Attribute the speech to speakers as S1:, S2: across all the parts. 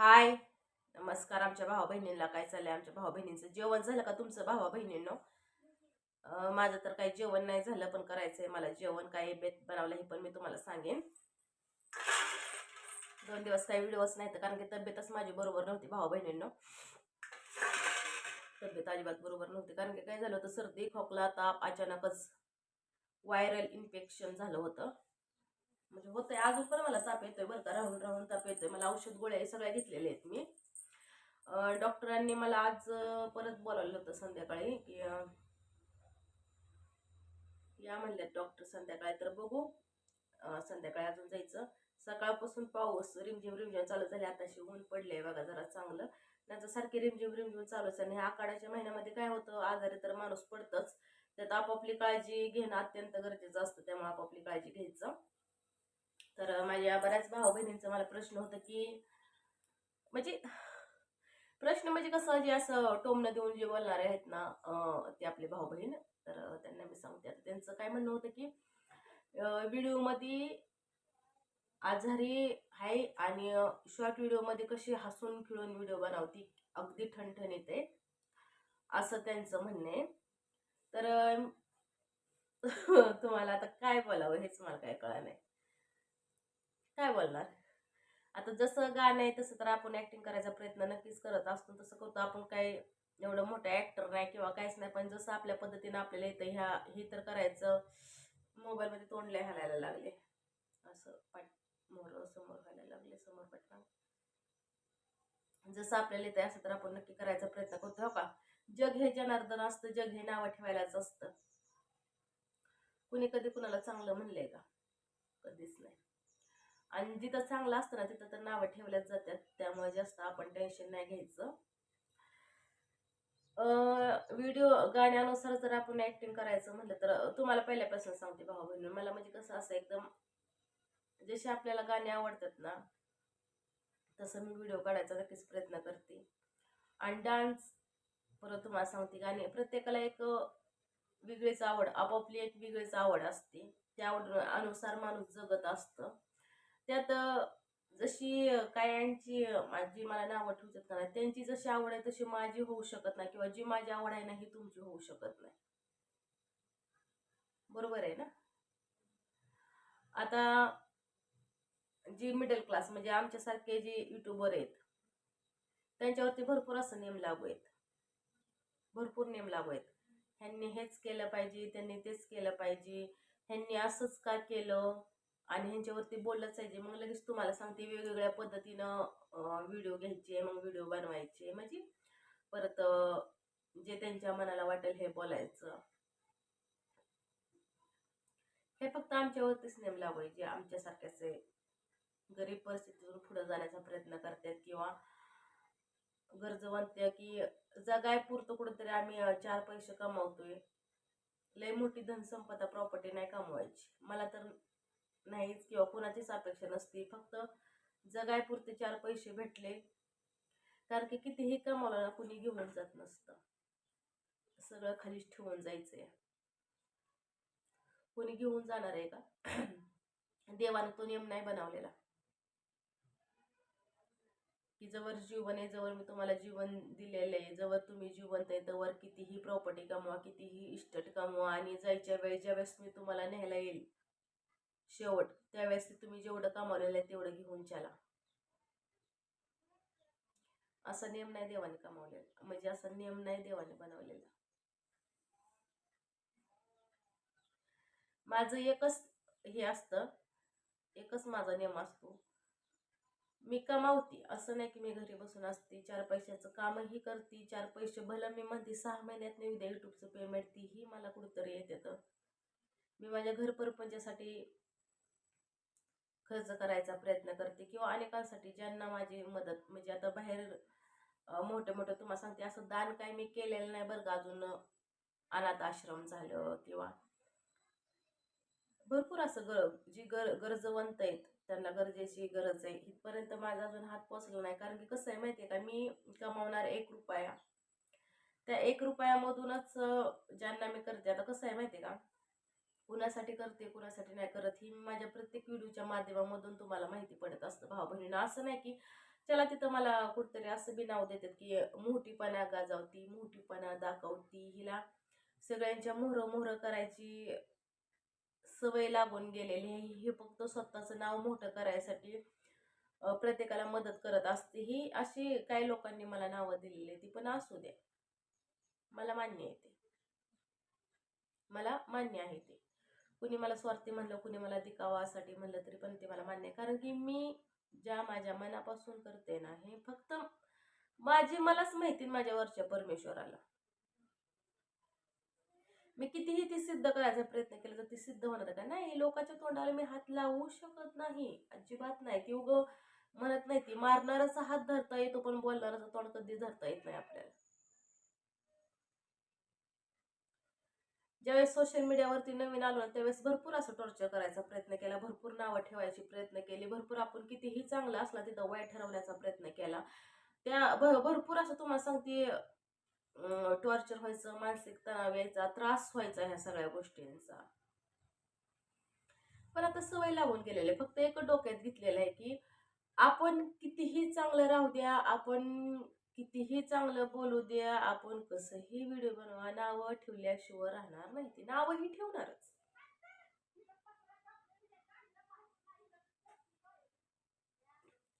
S1: हाय. नमस्कार आमच्या भावा बहिणींना काय चाललंय? आमच्या भावा बहिणींचं जेवण झालं का तुमचं भावा बहिणींनो माझं तर काही जेवण नाही झालं पण करायचंय मला जेवण काय बेत बनवलं हे पण मी तुम्हाला सांगेन. दोन दिवस काही व्हिडिओच नाही तर कारण की तब्येतच माझी बरोबर नव्हती भावा बहिणींनो तब्येत अजिबात बरोबर नव्हती कारण की काय झालं होतं सर्दी खोकला ताप अचानकच व्हायरल इन्फेक्शन झालं होतं. म्हणजे होतंय. अजून पण मला ताप येतोय बरं का. राहून राहून ताप येतोय. मला औषध गोळ्या हे सगळ्या घेतलेल्या आहेत मी. डॉक्टरांनी मला आज परत बोलावलं होतं संध्याकाळी की या म्हणल्यात डॉक्टर संध्याकाळी. तर बघू संध्याकाळी अजून जायचं. सकाळपासून पाऊस रिमझिम रिमझिम चालू झाले. आताशी ऊन पडले बघा जरा चांगलं. त्याचं सारखे रिमझिम रिमझिम चालूच आणि ह्या आखाड्याच्या महिन्यामध्ये काय होतं? आजारी तर माणूस पडतंच. त्यात आपापली काळजी घेणं अत्यंत गरजेचं असतं. त्यामुळे आपापली काळजी घ्यायचं. तर माझ्या बऱ्याच भाऊ बहिणींचा मला प्रश्न होता की म्हणजे प्रश्न म्हणजे कसं जे असं टोमनं देऊन जे बोलणारे आहेत ना ते आपले भाऊ बहीण तर त्यांना मी सांगते. आता त्यांचं काय म्हणणं होतं की व्हिडिओमध्ये आजारी आहे आणि शॉर्ट व्हिडिओमध्ये कशी हसून खिळून व्हिडिओ बनवती अगदी ठणठण आहे असं त्यांचं म्हणणं आहे. तर तुम्हाला आता काय बोलावं हेच मला काय कळलं नाही काय बोलणार? आता जसं गाणं आहे तसं तर आपण ॲक्टिंग करायचा प्रयत्न नक्कीच करत असतो. तसं करतो आपण काय एवढं मोठं ॲक्टर नाही किंवा काहीच नाही पण जसं आपल्या पद्धतीनं आपल्याला येतं ह्या हे तर करायचं. मोबाईलमध्ये तोंडले हालायला लागले. असं पाठ मोर समोर घालायला लागले समोर पाठवा जसं आपल्याला येतं असं तर आपण नक्की करायचा प्रयत्न करतो हो का? जग हे जनार्दन असतं जग हे नावं ठेवायलाच असतं. कुणी कधी कुणाला चांगलं म्हणलंय का? कधीच नाही. आणि जिथं चांगलं असतं ना तिथं तर नावं ठेवल्याच जातात. त्यामुळे जास्त आपण टेन्शन नाही घ्यायचं. व्हिडिओ गाण्यानुसार जर आपण ऍक्टिंग करायचं म्हटलं तर तुम्हाला पहिल्यापासून सांगते भाऊ बहिणी मला म्हणजे कसं असं एकदम जसे आपल्याला गाणे आवडतात ना तसं मी व्हिडिओ काढायचा नक्कीच प्रयत्न करते. आणि डान्स परत तुम्हाला सांगते गाणे प्रत्येकाला एक वेगळीच आवड आपापली एक वेगळीच आवड असते. त्या आवड अनुसार माणूस जगत असतं. त्यात जशी कायांची जी मला नावं ठेवतात का नाही त्यांची जशी आवड आहे तशी माझी होऊ शकत नाही किंवा जी माझी आवड आहे ना ही तुमची होऊ शकत नाही. बरोबर आहे ना? आता जी मिडल क्लास म्हणजे आमच्यासारखे जे युट्यूबर आहेत त्यांच्यावरती भरपूर असं नेम लागू आहेत. भरपूर नेम लागू आहेत. ह्यांनी हेच केलं पाहिजे त्यांनी तेच केलं पाहिजे ह्यांनी असंच का केलं? आणि ह्यांच्यावरती बोललंच पाहिजे. मग लगेच तुम्हाला सांगते वेगवेगळ्या पद्धतीनं व्हिडिओ घ्यायचे मग व्हिडिओ बनवायचे. म्हणजे परत जे त्यांच्या मनाला वाटेल हे बोलायचं. हे फक्त आमच्यावरतीच नेम लावायचे आमच्यासारख्याचे आमच्यासारख्याच आहे. गरीब परिस्थितीतून पुढे जाण्याचा प्रयत्न करतात किंवा गरजवंत की जगाय पुरतं कुठंतरी आम्ही चार पैसे कमावतोय. लय मोठी धनसंपदा प्रॉपर्टी नाही कमवायची. मला तर नाहीच किंवा कुणाचीच अपेक्षा नसती. फक्त जगायपुरते चार पैसे भेटले. कारण की कितीही कमावलं ना कुणी घेऊन जात नसतं. सगळं खालीच ठेवून जायचंय. कोणी घेऊन जाणार आहे का? देवानं तो नियम नाही बनवलेला. की जवळ जीवन आहे जवळ मी तुम्हाला जीवन दिलेलं आहे जवळ तुम्ही जिवंत आहे तवर कितीही प्रॉपर्टी कमवा कितीही इस्टेट कमवा आणि जायच्या वेळेस मी तुम्हाला न्यायला येईल शेवट त्यावेळेस तुम्ही जेवढं कमावलेलं आहे तेवढं घेऊन चला. असा नियम नाही देवाने कमावलेला. म्हणजे असा नियम नाही देवाने बनवलेला. माझं एकच हे असतं एकच माझा नियम असतो. मी कमावते असं नाही की मी घरी बसून असते चार पैशाचं कामही करते चार पैसे भलं मी म्हणते सहा महिन्यात नाही उद्या युट्यूबचं पेमेंट तीही मला कुठंतरी येते तर. मी माझ्या घर परपंचासाठी खर्च करायचा प्रयत्न करते किंवा अनेकांसाठी ज्यांना माझी मदत म्हणजे आता बाहेर मोठं मोठं तुम्हाला सांगते असं दान काय मी केलेलं नाही बरं का अजून अनाथ आश्रम झालं किंवा भरपूर असं गर जी गर गरजवंत आहेत त्यांना गरजेची गरज आहे. इथपर्यंत माझा अजून हात पोचला नाही. कारण की कसं आहे माहिती आहे का? मी कमावणार एक रुपया. त्या एक रुपयामधूनच ज्यांना मी करते. आता कसं आहे माहिती आहे का? कुणासाठी करते कुणासाठी नाही करत ही माझ्या प्रत्येक व्हिडिओच्या माध्यमामधून तुम्हाला माहिती पडत असतं. भाऊ बहिणीनं असं नाही की चला तिथं मला कुठतरी असं बी नाव देतात की मोठीपणा गाजावती मोठीपणा दाखवती हिला सगळ्यांच्या मोहरं मोहरं करायची सवय लागून गेलेली आहे. हे फक्त स्वतःचं नाव मोठं करायसाठी प्रत्येकाला मदत करत असते. ही अशी काही लोकांनी मला नावं दिलेली ती पण असू द्या. मला मान्य आहे ते. मला मान्य आहे ते. कुणी मला स्वार्थी म्हणलं कुणी मला दिखावासाठी म्हणलं तरी पण ते मला मान्य आहे. कारण की मी ज्या माझ्या मनापासून करते ना हे फक्त माझी मलाच माहिती माझ्यावरच्या माझ्या वरच्या परमेश्वराला. मी कितीही ती सिद्ध करायचा प्रयत्न केला तर ती सिद्ध होणार का? नाही लोकांच्या तोंडाला मी हात लावू शकत नाही. अजिबात नाही. ती उग म्हणत नाही ती मारणाराचा हात धरता येतो पण बोलणाराचं तोंड कधी धरता येत नाही आपल्याला. ज्यावेळेस सोशल मीडियावरती नवीन आलो ना त्यावेळेस भरपूर असं टॉर्चर करायचा प्रयत्न केला भरपूर नावं ठेवायची प्रयत्न केली भरपूर आपण कितीही चांगला असला तिथं वाईट ठरवण्याचा प्रयत्न केला. त्या भ- भरपूर असं तुम्हाला सांगते टॉर्चर व्हायचं मानसिक तणाव यायचा त्रास व्हायचा ह्या सगळ्या गोष्टींचा. पण आता सवय लागून गेलेली आहे. फक्त एक डोक्यात घेतलेलं आहे की आपण कितीही चांगलं राहू द्या आपण कितीही चांगलं बोलू द्या आपण कसंही व्हिडिओ बनवा नावं ठेवल्याशिवाय राहणार नाही ती. नावंही ठेवणारच.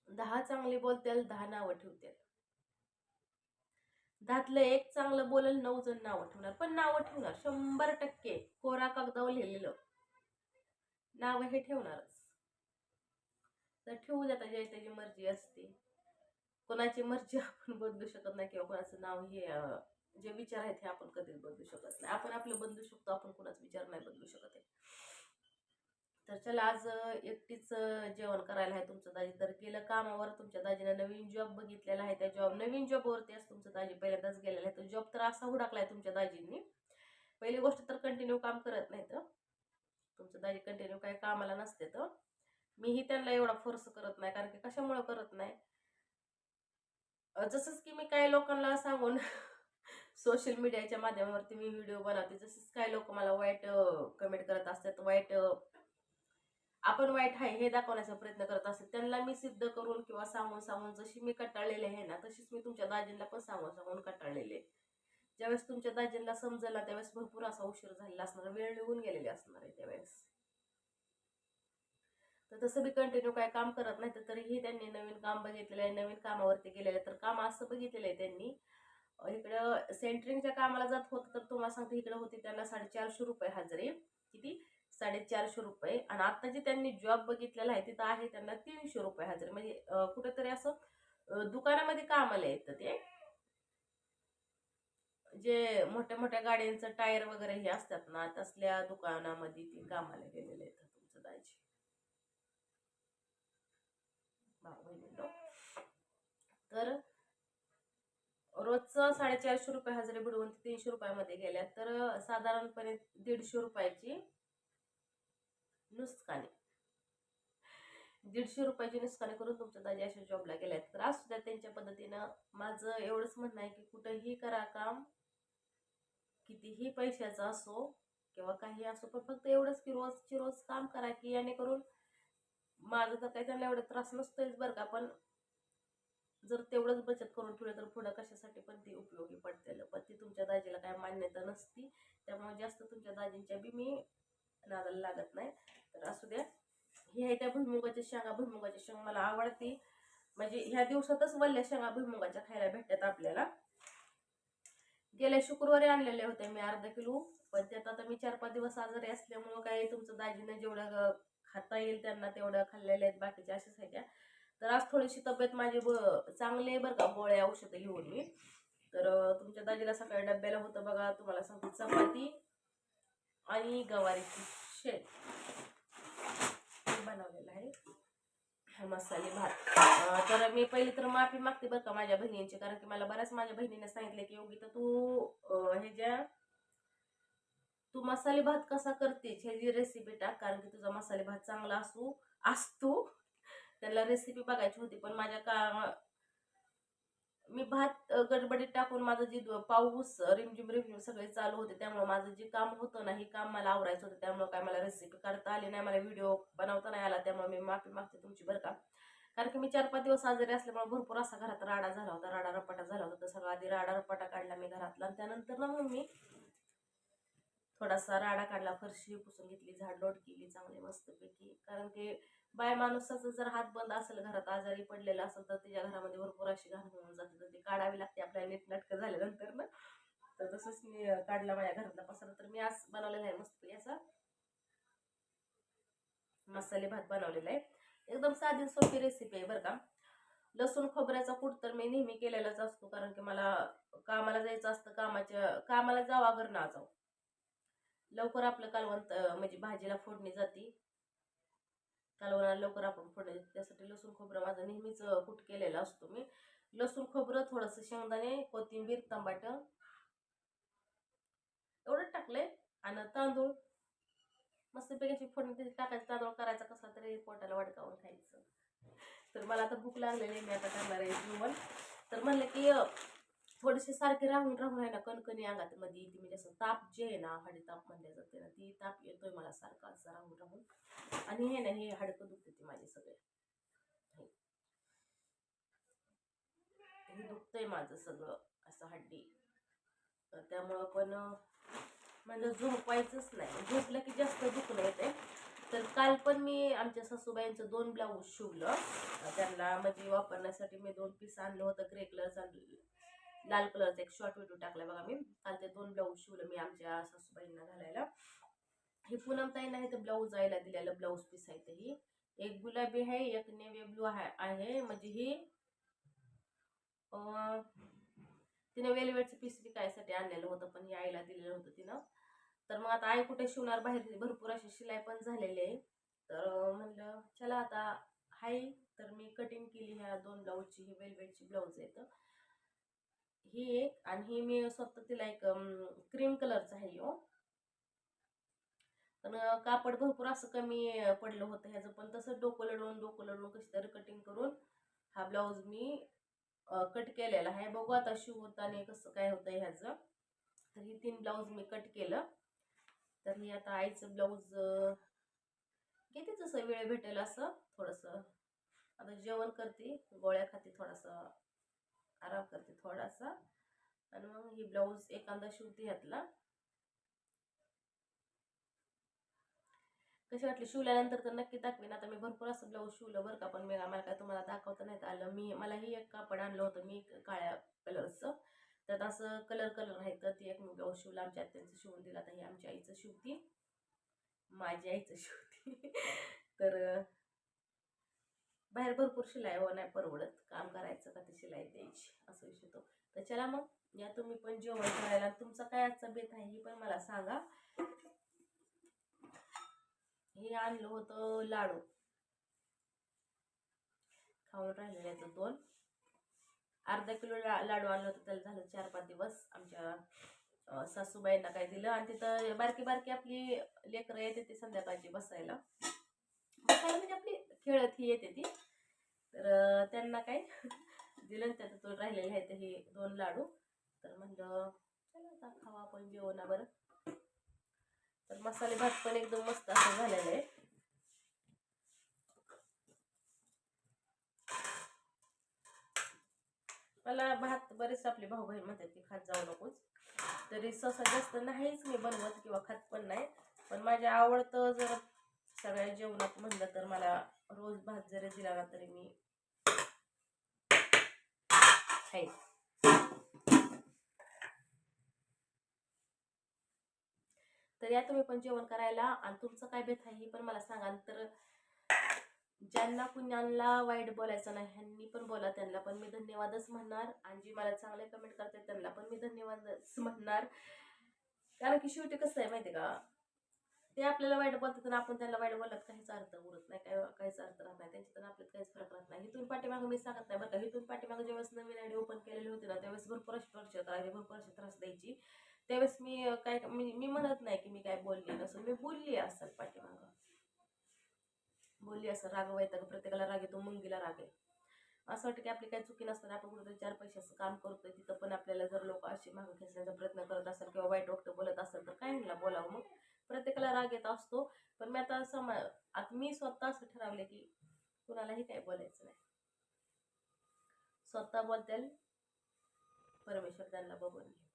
S1: दहा चांगले बोलतील दहा नावं ठेवतील दहातलं एक चांगलं बोलेल नऊ जण नावं ठेवणार. पण नावं ठेवणार शंभर टक्के. कोरा कागदावर लिहिलेलं. नाव हे ठेवणारच. तर ठेवू द्या त्याची त्याची मर्जी असते. कोणाची मर्जी आपण बदलू शकत नाही किंवा कोणाचं नाव हे जे विचार आहेत हे आपण कधीच बदलू शकत नाही. आपण आपलं बदलू शकतो आपण कोणाचा विचार नाही बदलू शकत आहे. तर चला आज एकटीच जेवण करायला आहे तुमचं दाजी. तर गेलं कामावर तुमच्या दाजीने नवीन जॉब बघितलेला आहे. त्या जॉब नवीन जॉबवरती आज तुमचं दाजी पहिल्यांदाच गेलेला आहे. तर जॉब तर असा हुडाकलाय तुमच्या दाजींनी. पहिली गोष्ट तर कंटिन्यू काम करत नाही तर तुमचं दाजी कंटिन्यू काही कामाला नसते तर. मीही त्यांना एवढा फोर्स करत नाही कारण की कशामुळं करत नाही? जसंच की मी काही लोकांना सांगून सोशल मीडियाच्या माध्यमावरती मी व्हिडिओ बनवते. जसंच काही लोक मला वाईट कमेंट करत असतात. वाईट आपण वाईट आहे हे दाखवण्याचा प्रयत्न करत असतात. त्यांना मी सिद्ध करून किंवा सांगून सांगून जशी मी कंटाळलेले आहे ना तशीच मी तुमच्या दाजींना पण सांगून सांगून कटाळलेले आहे. ज्यावेळेस तुमच्या दाजींना समजेल ना त्यावेळेस भरपूर असा उशीर झालेला असणार वेळ निघून गेलेली असणार आहे त्यावेळेस. तर तसं बी कंटिन्यू काय काम करत नाही तर तरीही त्यांनी नवीन काम बघितलेलं आहे नवीन कामावरती गेलेलं आहे. तर काम असं बघितलेलं आहे त्यांनी. इकडं सेंटरिंगच्या कामाला जात होतं तर तुम्हाला सांगते इकडं होती त्यांना साडेचारशे रुपये हजेरी. किती? साडेचारशे रुपये. आणि आता जे त्यांनी जॉब बघितलेला आहे तिथं आहे त्यांना तीनशे रुपये हजेरी. म्हणजे कुठेतरी असं दुकानामध्ये कामाला येतं ते. जे मोठ्या मोठ्या गाड्यांचं टायर वगैरे हे असतात ना तसल्या दुकानामध्ये ती कामाला गेलेले आहेत तुमचं दाजी. बहिणींनो. तर रोजचं साडेचारशे रुपये हजेरी बुडवून ते तीनशे रुपयामध्ये गेल्या. तर साधारणपणे दीडशे रुपयाची नुसकानी दीडशे रुपयाची नुसकानी करून तुमच्या दाजी अशा जॉबला गेल्यात. तर असू त्यांच्या पद्धतीनं माझं एवढंच म्हणणं आहे की कुठंही करा काम कितीही पैशाचं असो किंवा काही असो पण फक्त एवढंच की रोजची रोज काम करा की याने करून माझं तर काही त्यांना एवढा त्रास नसतोच बरं का पण जर तेवढंच बचत करून ठेवलं तर पुढं कशासाठी पण ती उपयोगी पडते पण ती तुमच्या दाजीला काय मान्यता नसती त्यामुळे जास्त तुमच्या दाजींच्या बी मी नादाला लागत नाही. तर असू द्या. हे आहे त्या भुईमुगाच्या शेंगा. भुईमुगाच्या शेंगा मला आवडते. म्हणजे ह्या दिवसातच वल्ल्या शेंगा भुईमुगाच्या खायला भेटतात आपल्याला. गेल्या शुक्रवारी आणलेले होते मी अर्धा किलो पण त्यात आता मी चार पाच दिवस आजारी असल्यामुळं काही तुमचं दाजीनं जेवढं खाता येईल त्यांना तेवढं खाल्लेले आहेत बाकीच्या अशाच आहेत त्या तर आज थोडीशी तब्येत माझी ब चांगली आहे बरं का गोळ्या औषधं घेऊन मी. तर तुमच्या दाजीला सकाळी डब्याला होतं बघा तुम्हाला सांगते चपाती आणि गवारीची शेत. बनवलेलं आहे. मसाले भात. तर मी पहिले तर माफी मागते बरं का माझ्या बहिणींची कारण की मला बऱ्याच माझ्या बहिणीने सांगितले की योगी तर तू हे ज्या तू मसाले भात कसा करतेस ह्याची रेसिपी टाक कारण की तुझा मसाले भात चांगला असू असतो. त्याला रेसिपी बघायची होती पण माझ्या का मी भात गडबडीत टाकून माझं जे पाऊस रिमझिम रिमझिम सगळे चालू होते त्यामुळे माझं जे काम होतं ना हे काम मला आवरायचं होतं. त्यामुळे काय मला रेसिपी करता आली नाही मला व्हिडिओ बनवता नाही आला त्यामुळे मी माफी मागते तुमची बरं का. कारण की मी चार पाच दिवस आजारी असल्यामुळे भरपूर असा घरात राडा झाला होता राडा रपाटा झाला होता तर सगळा आधी राडा रपाटा काढला मी घरातला आणि त्यानंतर ना मग मी थोडासा राडा काढला फरशी पुसून घेतली झाडलोट केली चांगली मस्तपैकी. कारण की बाय माणसाचा जर हात बंद असेल घरात आजारी पडलेला असेल तर तिच्या घरामध्ये भरपूर अशी घाण होऊन जाते. तर ती काढावी लागते आपल्या नीटनाटकं झाल्यानंतर ना. तर तसंच मी काढला माझ्या घरातला पसारा. तर मी आज बनवलेला आहे मस्तपैकी असा मसाले भात बनवलेला आहे. एकदम साधी सोपी रेसिपी आहे बरं का. लसूण खोबऱ्याचा कूट तर मी नेहमी केलेलाच असतो कारण की मला कामाला जायचं असतं कामाच्या कामाला जावं अगर ना जाऊ लवकर आपलं कालवंत म्हणजे भाजीला फोडणी जाते. कालवणाला लवकर आपण फोडणी त्यासाठी लसूण खोबरं माझं नेहमीच कुट कूट केलेला असतो मी. लसूण खोबरं थोडंसं शेंगदाणे कोथिंबीर टमाट एवढंच टाकलंय. आणि तांदूळ. मस्तपैकी अशी फोडणी त्याची टाकायचं तांदूळ करायचा कसा तरी पोटाला वडकावून खायचं. तर मला आता भूक लागलेली आहे मी आता करणार आहे जेवण. तर म्हणलं की थोडेसे सारखे राहून राहून आहे ना कणकणी अंगात मध्ये ती म्हणजे असं ताप जे आहे ना हाडी ताप म्हणल्या जाते ना ती ताप येतोय मला सारखा असं राहून राहून. आणि हे ना हे हाडकं दुखते ते माझे सगळे. हे. दुखतंय माझं सगळं असं हड्डी. तर त्यामुळं पण म्हणजे झोपायचंच नाही. झोपलं की जास्त दुखणं येते तर काल पण मी आमच्या सासूबाईंचं दोन ब्लाऊज शिवलं. त्यांना म्हणजे वापरण्यासाठी मी दोन पीस आणलं होतं ग्रे कलरचा लाल कलरचा एक शॉर्ट व्हिडिओ टाकला बघा मी. काल ते दोन ब्लाऊज शिवलं मी आमच्या सासूबाईंना घालायला. हे पूनम ताई नाही तर ब्लाऊज आईला दिलेलं ब्लाऊज पीस आहे ते ही. एक गुलाबी आहे एक नेव्ही ब्लू आहे आहे. म्हणजे ही तिने वेलवेटचं पीस विकायसाठी आणलेलं होतं पण हे आईला दिलेलं होतं तिनं. तर मग आता आई कुठे शिवणार बाहेर? भरपूर अशी शिलाई पण झालेली आहे. तर म्हणलं चला आता हाय. तर मी कटिंग केली ह्या दोन ब्लाऊजची ही वेलवेटची ब्लाऊज आहेत ही एक आणि ही मी स्वतः तिला एक क्रीम कलरचा आहे हो. पण कापड भरपूर असं कमी पडलं होतं ह्याचं. पण तसं डोकं लढवून डोकं लढवून कशी तरी कटिंग करून हा ब्लाऊज मी कट केलेला आहे. बघू आता शिवताना कसं काय होतं ह्याचं. तर ही तीन ब्लाऊज मी कट केलं. तर ही आता आईचं ब्लाऊज किती जसं वेळ भेटेल असं थोडंसं. आता जेवण करते गोळ्या खाते थोडासा. आराम करते थोडासा. आणि मग ही ब्लाऊज एखादा शिवते ह्यातला. कशी वाटली शिवल्यानंतर तर नक्की दाखवेन. आता मी भरपूर असं ब्लाऊज शिवलं बरं का पण मी आम्हाला काय तुम्हाला दाखवता नाही आलं. मी मला ही एक कापड आणलं होतं मी काळ्या कलरचं त्यात असं कलर कलर आहे तर ती एक मी ब्लाऊज शिवला. आमच्या आत्यांचं शिवून दिलं. आता हे आमच्या आईचं शिवती. माझ्या आईचं शिवती. तर बाहेर भरपूर शिलाई हो नाही परवडत. काम करायचं का ती शिलाई द्यायची असं विषय तो. तर चला मग या तुम्ही पण जेवण करायला. तुमचा काय आजचा बेत आहे हे पण मला सांगा. हे आणलं होतं लाडू. खाऊन राहिलेले दोन. अर्धा किलो ला लाडू आणलं होतं त्याला झालं चार पाच दिवस. आमच्या सासूबाईंना काय दिलं. आणि तिथं बारकी बारकी आपली लेकरं येते ती संध्याकाळची बसायला. बसायला म्हणजे आपली खेळत ही येते ती. तर त्यांना काय दिलं त्यात तो राहिलेले आहेत हे दोन लाडू. तर म्हणलं चला आता खावा आपण जेवणा बरं. तर मसाले भात पण एकदम मस्त असं झालेलं आहे मला भात बरेच आपले भाऊ बहीण म्हणतात की खात जाऊ नकोच. तरी सहसा जास्त नाहीच मी बनवत किंवा खात पण नाही. पण माझ्या आवडतं जर सगळ्या जेवणात म्हणलं तर मला रोज भात जरी दिला ना तरी मी. खाईन तर या तुम्ही पण जेवण करायला आणि तुमचं काय बेत आहे हे पण मला सांगा. तर ज्यांना पुण्याला वाईट बोलायचं नाही ह्यांनी पण बोला त्यांना पण. मी धन्यवादच म्हणणार. आणि जी मला चांगले कमेंट करतात त्यांना पण मी धन्यवादच म्हणणार. कारण की शेवटी कसं आहे माहिती आहे का? ते आपल्याला वाईट बोलतात आणि आपण त्यांना वाईट बोलत काहीच अर्थ उरत नाही काय काहीच अर्थ राहत नाही त्यांच्या आपल्याला आपल्यात काहीच फरक राहत नाही. हिथून पाठीमागं मी सांगत नाही बरं का हिथून पाठीमागं ज्यावेळेस नवीन आयडी ओपन केलेली होती ना त्यावेळेस भरपूर अशी टॉर्चर भरपूर अशी त्रास द्यायची. त्यावेळेस मी काय मी मी म्हणत नाही की मी काय बोलली नसून मी बोलली असेल पाठीमागं. बोलली असं राग वैताग प्रत्येकाला राग येतो मुंगीला राग आहे. असं वाटतं की आपली काही चुकी नसताना आपण कुठेतरी चार पैशाचं काम करतोय तिथं पण आपल्याला जर लोक अशी मागं खेचण्याचा प्रयत्न करत असेल किंवा वाईट वाटतं बोलत असेल तर काय ह्यांना बोलावं मग. प्रत्येकाला राग येत असतो. पण मी आता समा आता मी स्वतः असं ठरवले की कुणालाही काही बोलायचं नाही. स्वतः बोलतेल परमेश्वर त्यांना बघून घे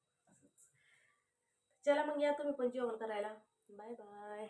S1: चला मग या तुम्ही पण जेवण करायला. Bye bye.